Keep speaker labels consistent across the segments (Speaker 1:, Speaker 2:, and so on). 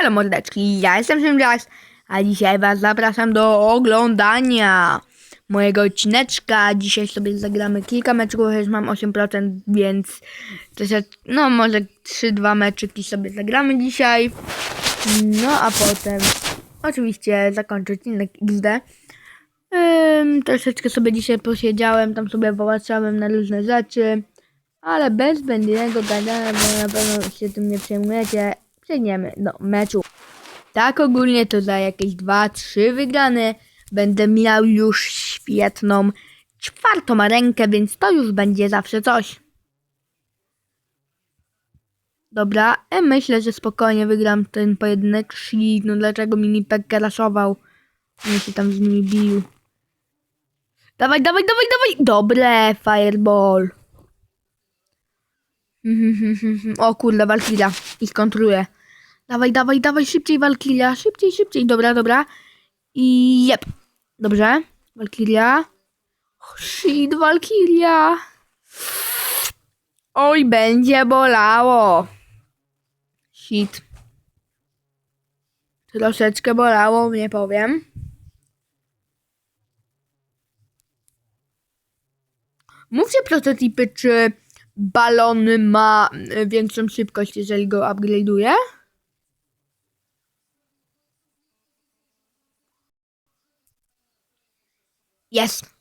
Speaker 1: Halo mordeczki, ja jestem Szymczas, a dzisiaj was zapraszam do oglądania mojego odcineczka. Dzisiaj sobie zagramy kilka meczków, już mam 8%, więc troszeczkę, no może 3-2 meczyki sobie zagramy dzisiaj. No a potem oczywiście zakończę odcinek XD. Ym, troszeczkę sobie dzisiaj posiedziałem, tam sobie popatrzałem na różne rzeczy, ale bez zbędnego gadania, bo na pewno się tym nie przejmujecie, przejdziemy do meczu. Tak ogólnie to za jakieś 2-3 wygrane będę miał już świetną czwartą rękę, więc to już będzie zawsze coś. Dobra, e, myślę, że spokojnie wygram ten pojedynek. Shit, no dlaczego mini Pekka raszował? Nie się tam z nimi bił. Dawaj, dawaj, dawaj, dawaj! Dobre, fireball. o kurde, Valkyria. Ich kontroluje. Dawaj, dawaj, dawaj, szybciej Valkyria. Szybciej, szybciej. Dobra, dobra. I jep. Dobrze. Valkyria. Shit, Valkyria. Oj, będzie bolało. Shit. Troszeczkę bolało, nie powiem. Mówcie prototypy, czy balon ma większą szybkość, jeżeli go upgrade'uje? Jest.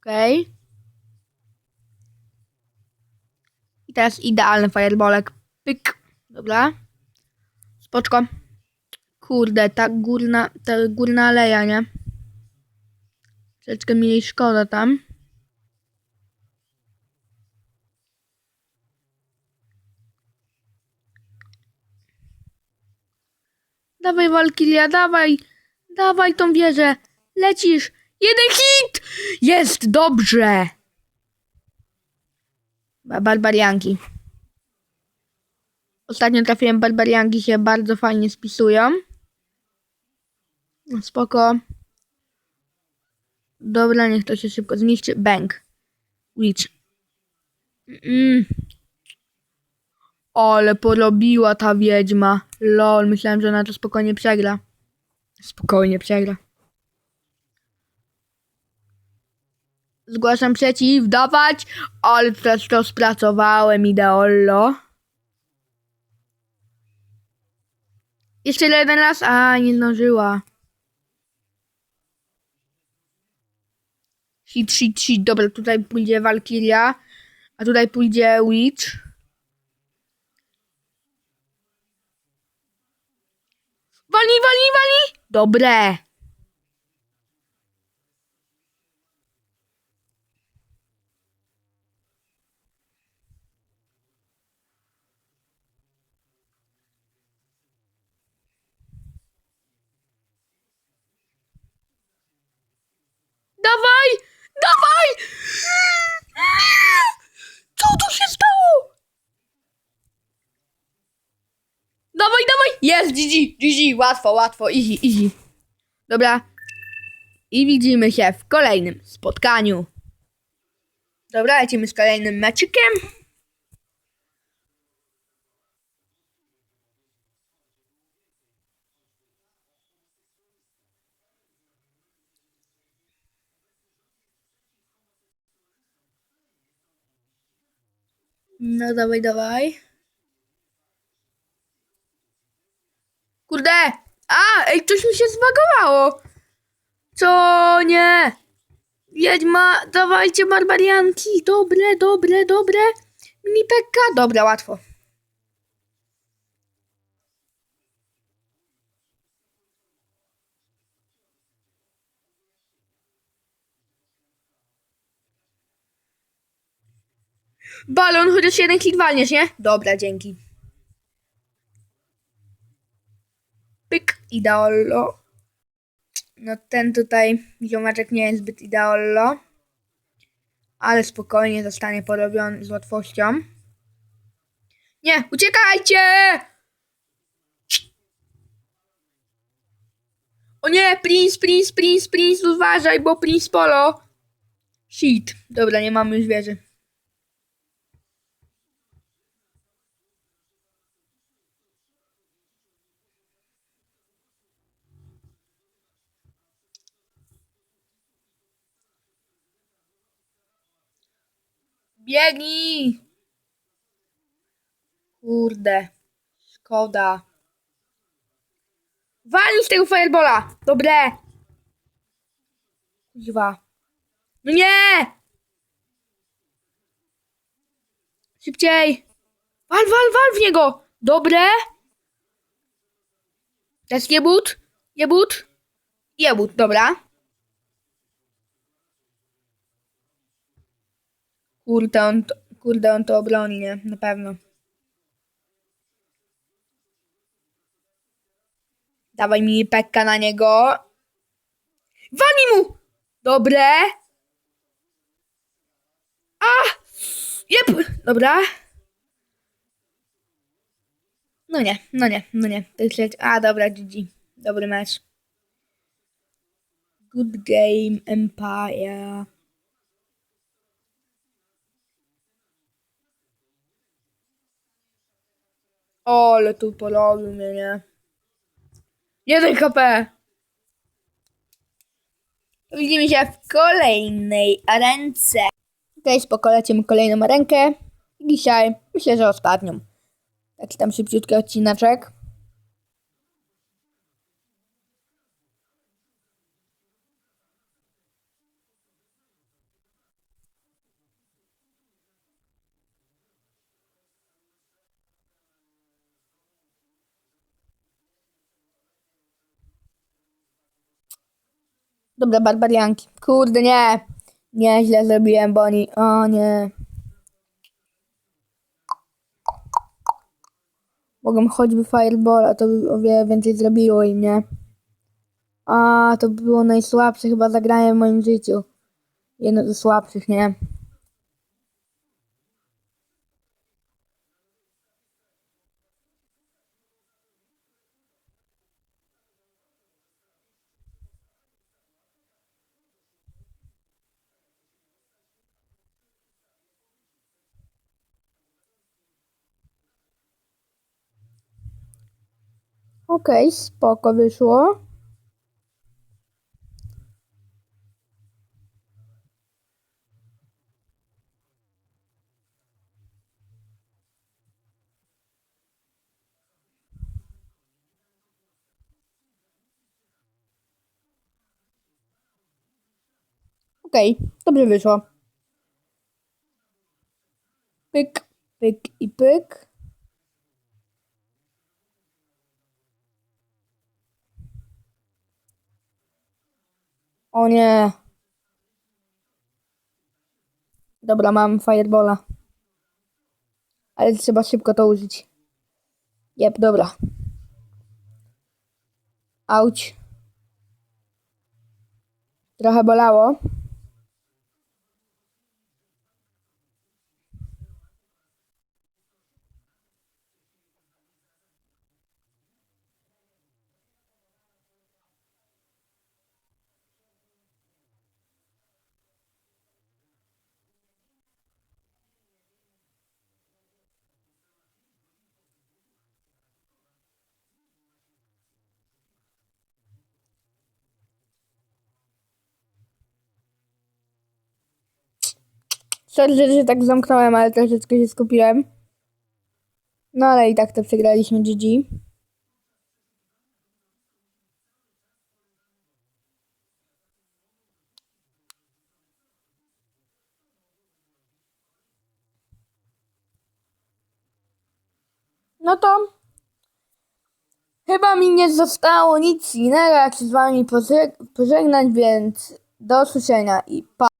Speaker 1: Okej. I teraz idealny fireballek. Pyk. Dobra. Spoczko. Kurde, ta górna, ta górna aleja, nie? Troszeczkę mi jej szkoda tam. Dawaj Walkilia, dawaj! Dawaj tą wieżę! Lecisz! Jeden hit! Jest, dobrze! Ba- Barbarianki. Ostatnio trafiłem barbarianki się bardzo fajnie spisują. No, Spoko. Dobra, niech to się szybko zniszczy. Bang. Witch. Mm. Ale porobiła ta wiedźma. Lol, myślałem, że ona to spokojnie przegra. Spokojnie przegra. Zgłaszam przeciw, dawać, ale teraz to spracowałem ideollo. Jeszcze jeden raz, a nie zdążyła. Hit, hit, hit. Dobra, tutaj pójdzie Valkyria, a tutaj pójdzie Witch. Wali, wali, wali! Dobre. Dawaj! Jest, GG, GG, łatwo, łatwo, easy, easy. Dobra. I widzimy się w kolejnym spotkaniu. Dobra, lecimy z kolejnym meczykiem. No dawaj, dawaj. Kurde! A! Ej, coś mi się zbagowało! Co nie? Wiedźma, dawajcie barbarianki! Dobre, dobre, dobre! Mini pekka! Dobra, łatwo. Balon, chociaż jeden klik walniesz, nie? Dobra, dzięki. Pyk, ideollo. No ten tutaj ziomaczek nie jest zbyt ideollo. Ale spokojnie zostanie porobiony z łatwością. Nie, uciekajcie! O nie, Prince, Prince, Prince, Prince, uważaj, bo Prince Polo. Shit. Dobra, nie mamy już wieży. Biegnij! Kurde. Szkoda. Walił z tego firebola! Dobre! Kuźwa. No nie! Szybciej! Wal, wal, wal w niego! Dobre! Teraz jebut, jebut, jebut, dobra. Kurde, on to, kurde, on to obroni, nie? Na pewno. Dawaj mi pekka na niego. Wani mu! Dobre. A! Jep! Dobra. No nie, no nie, no nie. A, dobra, GG. Dobry mecz. Good game, Empire. O, ale tu porobił mnie, nie? Jeden KP. Widzimy się w kolejnej arence. Okej, spoko, lecimy kolejną arenkę. Dzisiaj myślę, że ostatnią. Taki tam szybciutki odcinaczek. Dobra, barbarianki. Kurde, nie. Nie, źle zrobiłem, bo. O nie. Mogłem choćby Firebola, to by o wiele więcej zrobiło im, nie? A, to by było najsłabsze chyba zagranie w moim życiu. Jedno ze słabszych, nie? Okej, spoko wyszło. Okej, dobrze wyszło. Pyk, pyk i pyk. O nie. Dobra, mam firebola. Ale trzeba szybko to użyć. Jep, dobra. Auć. Trochę bolało. Sorry, że tak zamknąłem, ale troszeczkę się skupiłem. No ale i tak to przegraliśmy GG. No to chyba mi nie zostało nic innego, jak się z wami pożeg- pożegnać, więc do usłyszenia i pa.